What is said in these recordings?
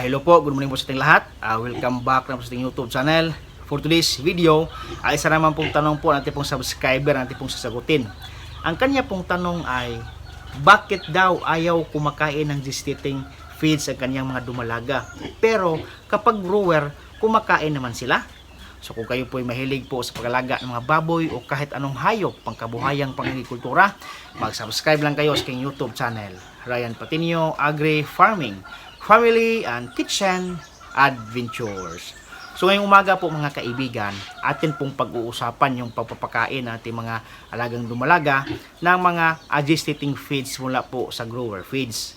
Hello po, good morning po sa ating lahat. Ah, welcome back na po sa ating YouTube channel. For today's video, ay isa naman pong tanong po natin pong subscriber natin pong sasagutin. Ang kanya pong tanong ay, bakit daw ayaw kumakain ng gestating feeds ang kanyang mga dumalaga? Pero kapag grower, kumakain naman sila. So kung kayo po ay mahilig po sa pagalaga ng mga baboy o kahit anong hayop pangkabuhayang pangagrikultura, mag-subscribe lang kayo sa aking YouTube channel. Ryan Patinio Agri Farming, Family and Kitchen Adventures. So ngayong umaga po mga kaibigan, atin pong pag-uusapan yung pagpapakain ng ating mga alagang dumalaga ng mga agitating feeds mula po sa grower feeds.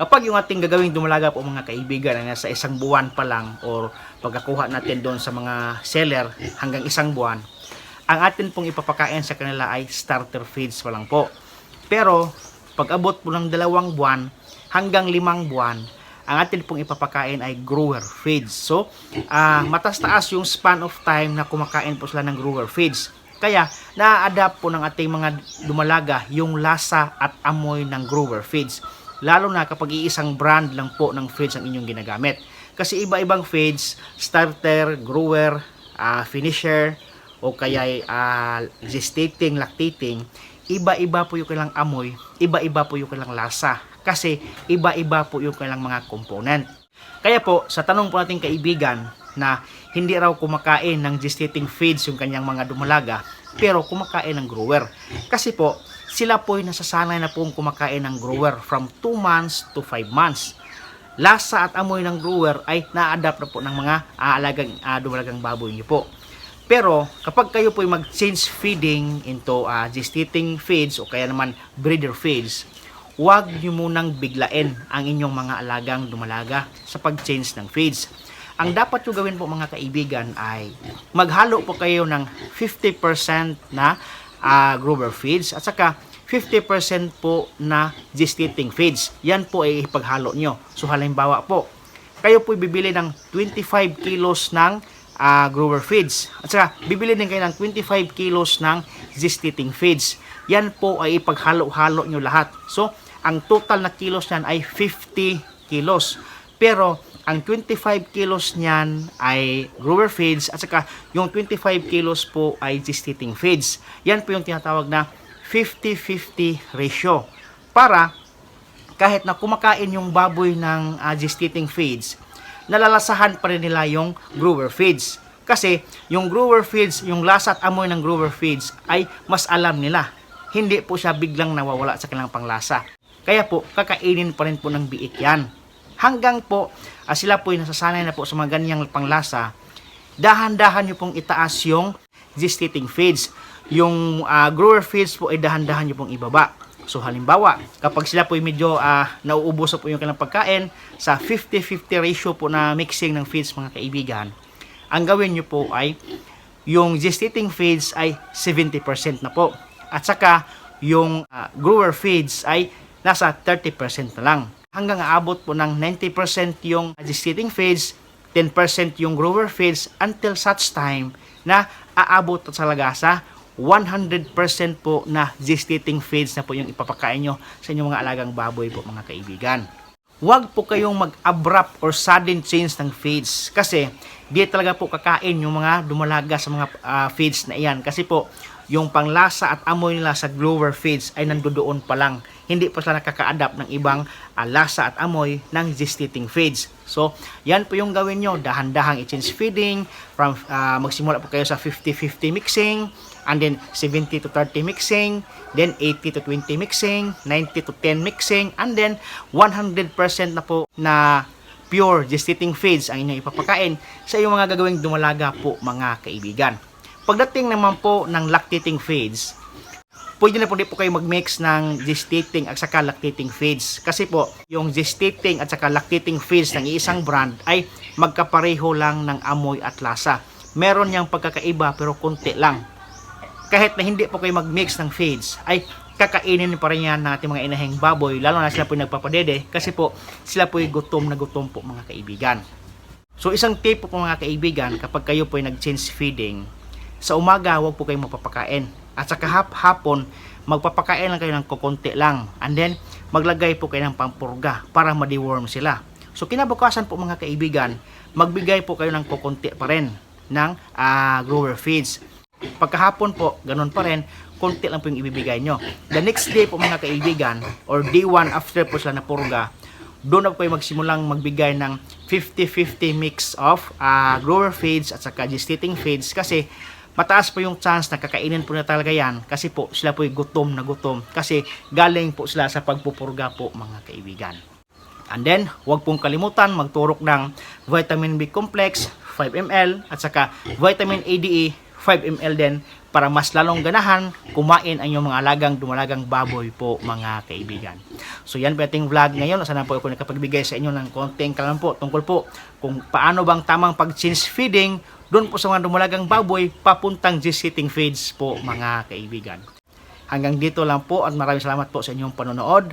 Kapag yung ating gagawing dumalaga po mga kaibigan ay nasa isang buwan pa lang or pagkakuha natin doon sa mga seller hanggang isang buwan, ang atin pong ipapakain sa kanila ay starter feeds pa lang po. Pero pag abot po ng dalawang buwan hanggang limang buwan, ang atin pong ipapakain ay grower feeds. So, ah matas-taas yung span of time na kumakain po sila ng grower feeds. Kaya, na-adapt po ng ating mga dumalaga yung lasa at amoy ng grower feeds. Lalo na kapag iisang brand lang po ng feeds ang inyong ginagamit. Kasi iba-ibang feeds, starter, grower, ah, finisher, o kaya uh, gestating, lactating, iba-iba po yung kailang amoy, iba-iba po yung kailang lasa. Kasi iba-iba po yung kailang mga component. Kaya po, sa tanong po nating kaibigan na hindi raw kumakain ng gestating feeds yung kanyang mga dumalaga, pero kumakain ng grower. Kasi po, sila po ay nasasanay na pong kumakain ng grower from 2 months to 5 months. Lasa at amoy ng grower ay na-adapt na po ng mga aalagang uh, dumalagang baboy niyo po. Pero kapag kayo po mag-change feeding into uh, gestating feeds o kaya naman breeder feeds, huwag nyo munang biglain ang inyong mga alagang dumalaga sa pag-change ng feeds. Ang dapat nyo gawin po mga kaibigan ay maghalo po kayo ng 50% na uh, grower feeds at saka 50% po na gestating feeds. Yan po ay ipaghalo nyo. So halimbawa po, kayo po bibili ng 25 kilos ng uh, grower feeds. At saka, bibili din kayo ng 25 kilos ng gestating feeds. Yan po ay ipaghalo-halo nyo lahat. So, ang total na kilos niyan ay 50 kilos. Pero, ang 25 kilos niyan ay grower feeds at saka yung 25 kilos po ay gestating feeds. Yan po yung tinatawag na 50-50 ratio. Para kahit na kumakain yung baboy ng uh, gestating feeds, nalalasahan pa rin nila yung grower feeds. Kasi yung grower feeds, yung lasa at amoy ng grower feeds ay mas alam nila. Hindi po siya biglang nawawala sa kanilang panglasa. Kaya po, kakainin pa rin po ng biik yan. Hanggang po, uh, sila po ay nasasanay na po sa mga ganyang panglasa, dahan-dahan nyo pong itaas yung gestating feeds. Yung uh, grower feeds po ay dahan-dahan nyo pong ibaba. So halimbawa, kapag sila po ay medyo uh, nauubos po yung kanilang pagkain sa 50-50 ratio po na mixing ng feeds mga kaibigan, ang gawin nyo po ay yung gestating feeds ay 70% na po. At saka yung uh, grower feeds ay nasa 30% na lang. Hanggang aabot po ng 90% yung gestating feeds, 10% yung grower feeds until such time na aabot talaga sa 100% po na gestating feeds na po yung ipapakain nyo sa inyong mga alagang baboy po mga kaibigan. Huwag po kayong mag-abrupt or sudden change ng feeds kasi di talaga po kakain yung mga dumalaga sa mga uh, feeds na iyan kasi po yung panglasa at amoy nila sa grower feeds ay nandoon pa lang. Hindi pa sila nakaka-adapt ng ibang uh, lasa at amoy ng gestating feeds. So, yan po yung gawin nyo. Dahan-dahang i-change feeding. From, uh, magsimula po kayo sa 50-50 mixing. And then 70 to 30 mixing. Then 80 to 20 mixing. 90 to 10 mixing. And then 100% na po na pure gestating feeds ang inyong ipapakain sa iyong mga gagawing dumalaga po mga kaibigan. Pagdating naman po ng lactating feeds, pwede na po di po kayo mag-mix ng gestating at saka lactating feeds. Kasi po, yung gestating at saka lactating feeds ng isang brand ay magkapareho lang ng amoy at lasa. Meron niyang pagkakaiba pero konti lang. Kahit na hindi po kayo mag-mix ng feeds, ay kakainin pa rin yan ng ating mga inahing baboy, lalo na sila po nagpapadede, kasi po sila po gutom na gutom po mga kaibigan. So isang tip po, po mga kaibigan, kapag kayo po ay nag-change feeding, sa umaga, huwag po kayong magpapakain. At sa kahap hapon, magpapakain lang kayo ng kukunti lang. And then, maglagay po kayo ng pampurga para ma-deworm sila. So kinabukasan po mga kaibigan, magbigay po kayo ng kukunti pa rin ng ah, grower feeds. Pagkahapon po, ganun pa rin, konti lang po yung ibibigay nyo. The next day po mga kaibigan, or day 1 after po sila napurga, doon na po kayo magsimulang magbigay ng 50-50 mix of ah, grower feeds at saka gestating feeds kasi mataas po yung chance na kakainin po na talaga yan kasi po sila po gutom na gutom kasi galing po sila sa pagpupurga po mga kaibigan. And then, huwag pong kalimutan magturok ng vitamin B complex 5 ml at saka vitamin ADE 5 ml din para mas lalong ganahan kumain ang inyong mga alagang dumalagang baboy po mga kaibigan. So yan po ating vlog ngayon. Sana po ako nakapagbigay sa inyo ng konting kalam po tungkol po kung paano bang tamang pag-change feeding doon po sa mga dumalagang baboy papuntang sitting feeds po mga kaibigan. Hanggang dito lang po at maraming salamat po sa inyong panonood.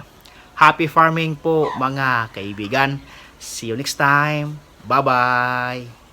Happy farming po mga kaibigan. See you next time. Bye-bye.